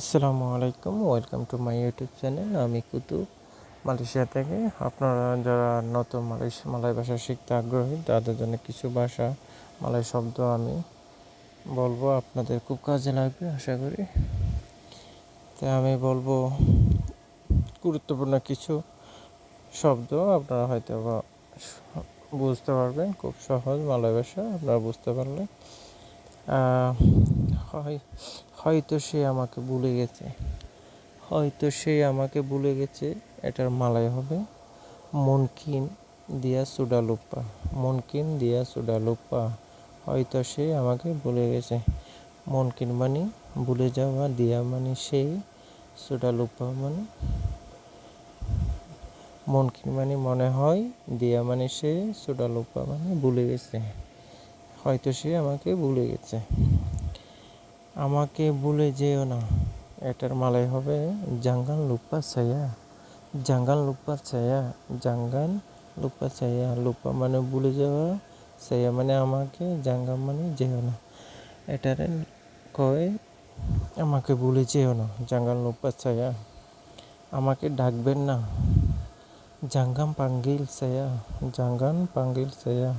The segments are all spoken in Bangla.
আসসালামু আলাইকুম, welcome to my YouTube channel. আমি কুতুব, মালয়েশিয়া থেকে। আপনারা যারা নতুন মালয়েশিয়া মালয় ভাষা শিখতে আগ্রহী, তাদের জন্য কিছু ভাষা, মালয় শব্দ আমি বলব। আপনাদের খুব কাজে লাগবে, আশা করি। তাই আমি বলব, গুরুত্বপূর্ণ কিছু শব্দ আপনারা হয়তো বুঝতে পারবেন। খুব সহজ মালয় ভাষা, আপনারা বুঝতে পারলে। হয়তো সে আমাকে ভুলে গেছে। হয়তো সে আমাকে ভুলে গেছে, এটার মালায় হবে মনকিন দিয়া সুডালুপ্পা, মনকিন দিয়া সুডালুপ্পা। হয়তো সে আমাকে ভুলে গেছে। মনকিন মানে ভুলে যাওয়া, দিয়া মানে সেই, সুডালুপ্পা মানে মনকিন মানে মনে হয়, দিয়া মানে সে, সুডালুপ্পা মানে ভুলে গেছে। হয়তো সে আমাকে ভুলে গেছে। আমাকে ভুলে যেও না। এটার মালাই হবে জাঙ্গান লুপ্পা ছায়া। জাঙ্গান লুপ্পা ছায়া। জাঙ্গান লুপ্পা ছায়া। লুপ্পা মানে ভুলে যাওয়া। ছায়া মানে আমাকে, জাঙ্গান মানে যেও না। এটারে কয়, আমাকে ভুলে যেও না। জাঙ্গান লুপ্পা ছায়া। আমাকে ডাকবেন না। জাঙ্গাম পাঙ্গিল ছায়া। জাঙ্গান পাঙ্গিল ছায়া।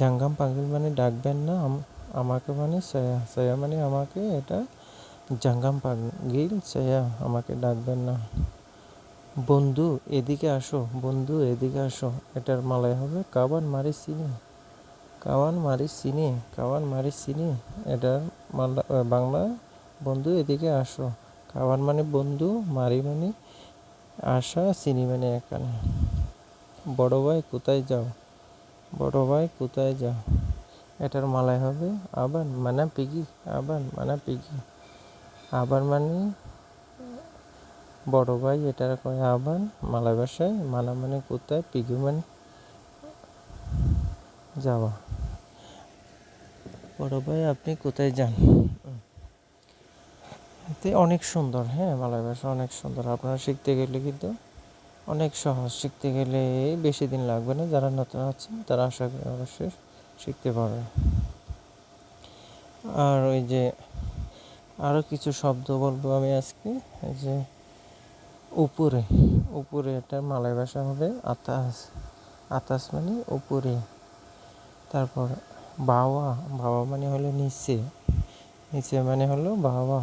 জাঙ্গাম পাঙ্গিল মানে ডাকবেন না আমাকে মানে সায়া সায়া মানে আমাকে এটা জাঙ্গাম পাঙ্গিল সায়া আমাকে ডাকবেন না। বন্ধু, এদিকে আসো, বন্ধু, এদিকে আসো, এটার মালায় হবে কাবান মারি চিনি কাওয়ান মারি চিনি কাওয়ান মারি চিনি এটার মালা বাংলা, বন্ধু, এদিকে আসো। কাওয়ান মানে বন্ধু, মারি মানে আসা চিনি মানে এখানে বড় ভাই, কোথায় যাও? বড় ভাই, কোথায় যাও এটার মালায় হবে? আবার মানা পিগি? আবার মানা পিগি? আবার মানে? বড় ভাই, এটার কয় আবার? মালয় ভাষায় মানা মানে কোথায়? পিগি মানে? যাওয়া। বড় ভাই, আপনি কোথায় যান? এতে অনেক সুন্দর হ্যাঁ মালয় ভাষা অনেক সুন্দর। আপনারা শিখতে গেলে কিন্তু অনেক সহজ। শিখতে গেলে বেশি দিন লাগবে না। যারা নতুন আছেন, তারা আশা করি অবশ্যই শিখতে পারবে আর ওই যে আরও কিছু শব্দ বলব আমি আজকে। এই যে উপরে উপরে এটা মালয় ভাষা হবে, আতাস আতাস মানে উপরে। তারপর বাওয়া বাবা মানে হলো নিচে। নিচে মানে হলো বাবা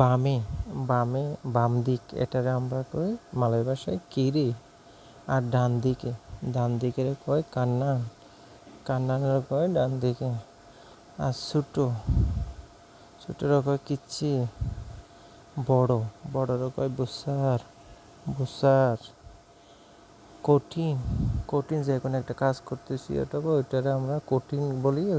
বামে বামে, বাম দিক এটারে আমরা কই মালয় ভাষায় কিরি আর ডান দিকে। ডান দিকের কয় কান্নান কান্নানের কয় ডান দিকে। আর ছোটো, ছোটোর কয় কিচ্ছি, বড়, বড়র কয় বুসার বুসার। কঠিন কঠিন যে কোনো একটা কাজ করতেছি ওটা ওইটারে আমরা কঠিন বলি